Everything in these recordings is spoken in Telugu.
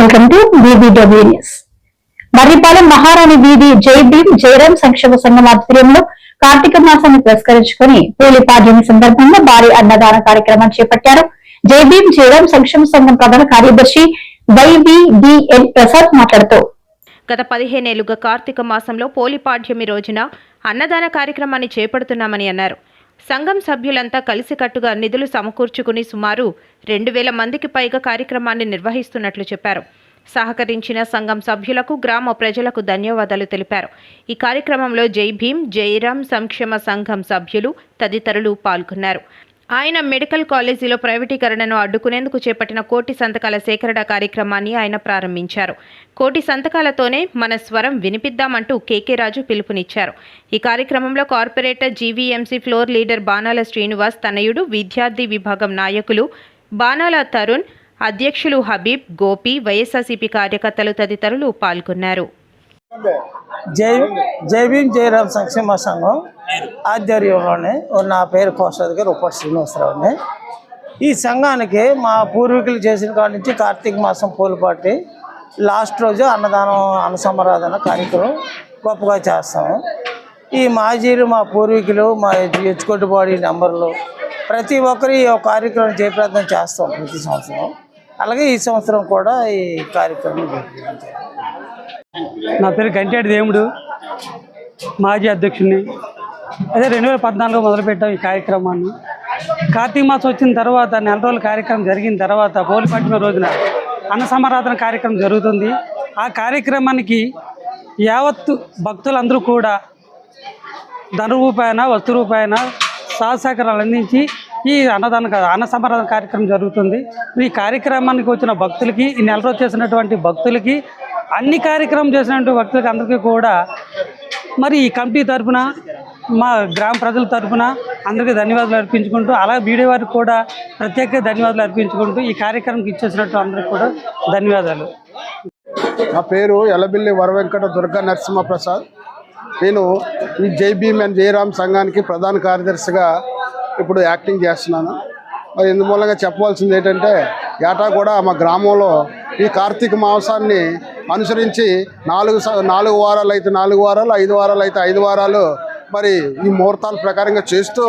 Welcome to BBW news Marripalem మహారాణి వీధి జై భీమ్ జయరాం సంక్షేమ సంఘం ఆధ్వర్యంలో కార్తీక మాసాన్ని పురస్కరించుకుని పూలి పాడ్యమి సందర్భంగా భారీ అన్నదాన కార్యక్రమం చేపట్టారు. జై భీమ్ జయరాం సంక్షేమ సంఘం ప్రధాన కార్యదర్శి వైవిడిఎన్ ప్రసాద్ మాట్లాడుతూ గత పదిహేనేళ్ళుగా కార్తీక మాసంలో పోలిపాడ్యమి రోజున అన్నదాన కార్యక్రమాన్ని చేపడుతున్నామని అన్నారు. సంఘం సభ్యులంతా కలిసికట్టుగా నిధులు సమకూర్చుకుని సుమారు రెండు వేల మందికి పైగా కార్యక్రమాన్ని నిర్వహిస్తున్నట్లు చెప్పారు. సహకరించిన సంఘం సభ్యులకు గ్రామ ప్రజలకు ధన్యవాదాలు తెలిపారు. ఈ కార్యక్రమంలో జై భీమ్ జైరాం సంక్షేమ సంఘం సభ్యులు తదితరులు పాల్గొన్నారు. ఆయన మెడికల్ కాలేజీలో ప్రైవేటీకరణను అడ్డుకునేందుకు చేపట్టిన కోటి సంతకాల సేకరణ కార్యక్రమాన్ని ఆయన ప్రారంభించారు. కోటి సంతకాలతోనే మన స్వరం వినిపిద్దామంటూ కేకే రాజు పిలుపునిచ్చారు. ఈ కార్యక్రమంలో కార్పొరేటర్ జీవీఎంసీ ఫ్లోర్ లీడర్ బాణాల శ్రీనివాస్ తనయుడు విద్యార్థి విభాగం నాయకులు బాణాల తరుణ్ అధ్యక్షులు హబీబ్ గోపి వైఎస్ఆర్సీపీ కార్యకర్తలు తదితరులు పాల్గొన్నారు. జై జై భీమ్ సంక్షేమ సంఘం ఆధ్వర్యంలోనే నా పేరు కోస్తాది గారు ఉప్పటి శ్రీనివాసరావుని. ఈ సంఘానికి మా పూర్వీకులు చేసిన కాడి నుంచి కార్తీక మాసం పూలపాటి లాస్ట్ రోజు అన్నదానం అన్నసమరాధన కార్యక్రమం గొప్పగా చేస్తాము. ఈ మాజీలు మా పూర్వీకులు మా ఎచ్చుకొట్టు బాడీ నెంబర్లు ప్రతి ఒక్కరు ఈ కార్యక్రమం కార్యక్రమం జయప్రదం చేస్తాం ప్రతి సంవత్సరం. అలాగే ఈ సంవత్సరం కూడా ఈ కార్యక్రమం జరిగింది నా పేరు గంటేటి దేవుడు మాజీ అధ్యక్షుడిని అదే రెండు వేల పద్నాలుగులో మొదలుపెట్టాం ఈ కార్యక్రమాన్ని. కార్తీక మాసం వచ్చిన తర్వాత నెల రోజుల కార్యక్రమం జరిగిన తర్వాత పోలిపట్టిన రోజున అన్న సమారాధన కార్యక్రమం జరుగుతుంది. ఆ కార్యక్రమానికి యావత్తు భక్తులందరూ కూడా ధన రూపాయన వస్తు రూపాయన సహసహకారాలు అందించి ఈ అన్నదాన అన్న సమారాధన కార్యక్రమం జరుగుతుంది. ఈ కార్యక్రమానికి వచ్చిన భక్తులకి ఈ నెల రోజు చేసినటువంటి భక్తులకి అన్ని కార్యక్రమం చేసినటువంటి భక్తులకి అందరికీ కూడా మరి ఈ కమిటీ తరఫున మా గ్రామ ప్రజల తరఫున అందరికీ ధన్యవాదాలు అర్పించుకుంటూ అలాగే వీడియో వారికి కూడా ప్రత్యేక ధన్యవాదాలు అర్పించుకుంటూ ఈ కార్యక్రమంకి ఇచ్చేసినట్టు అందరికీ కూడా ధన్యవాదాలు. నా పేరు ఎలబిల్లి వరవెంకట దుర్గా నరసింహప్రసాద్. నేను ఈ జై భీమ్ అండ్ జయరామ్ సంఘానికి ప్రధాన కార్యదర్శిగా ఇప్పుడు యాక్టింగ్ చేస్తున్నాను. మరి ఇందుమూలంగా చెప్పవలసింది ఏంటంటే ఏటా కూడా మా గ్రామంలో ఈ కార్తీక మాసాన్ని అనుసరించి నాలుగు స- నాలుగు వారాలు అయితే నాలుగు వారాలు ఐదు వారాలు అయితే ఐదు వారాలు మరి ఈ ముహూర్తాల ప్రకారంగా చేస్తూ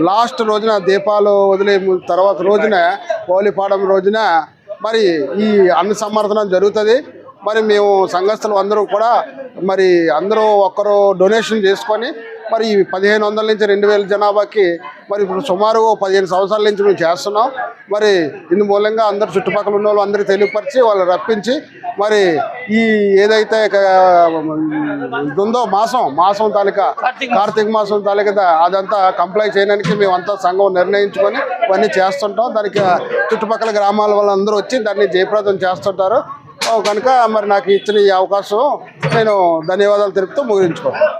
లాస్ట్ రోజున దీపాలు వదిలే తర్వాత రోజున పోలిపాడం రోజున మరి ఈ అన్న సమర్థనం జరుగుతుంది. మరి మేము సంఘస్థులు అందరూ కూడా మరి అందరూ ఒక్కరు డొనేషన్ చేసుకొని మరి ఈ పదిహేను వందల నుంచి రెండు వేల జనాభాకి మరి ఇప్పుడు సుమారు పదిహేను సంవత్సరాల నుంచి మేము చేస్తున్నాం. మరి ఇందు మూలంగా అందరు చుట్టుపక్కల ఉన్న వాళ్ళు అందరికీ తెలియపరిచి వాళ్ళు రప్పించి మరి ఈ ఏదైతే ఉందో మాసం మాసం తాలూకా కార్తీక మాసం. తాలూకా అదంతా కంప్లై చేయడానికి మేమంతా సంఘం నిర్ణయించుకొని ఇవన్నీ చేస్తుంటాం. దానికి చుట్టుపక్కల గ్రామాల వాళ్ళందరూ వచ్చి దాన్ని జయప్రదం చేస్తుంటారు. కనుక మరి నాకు ఇచ్చిన ఈ అవకాశం నేను ధన్యవాదాలు తెలుపుతూ ముగించుకోవాలి.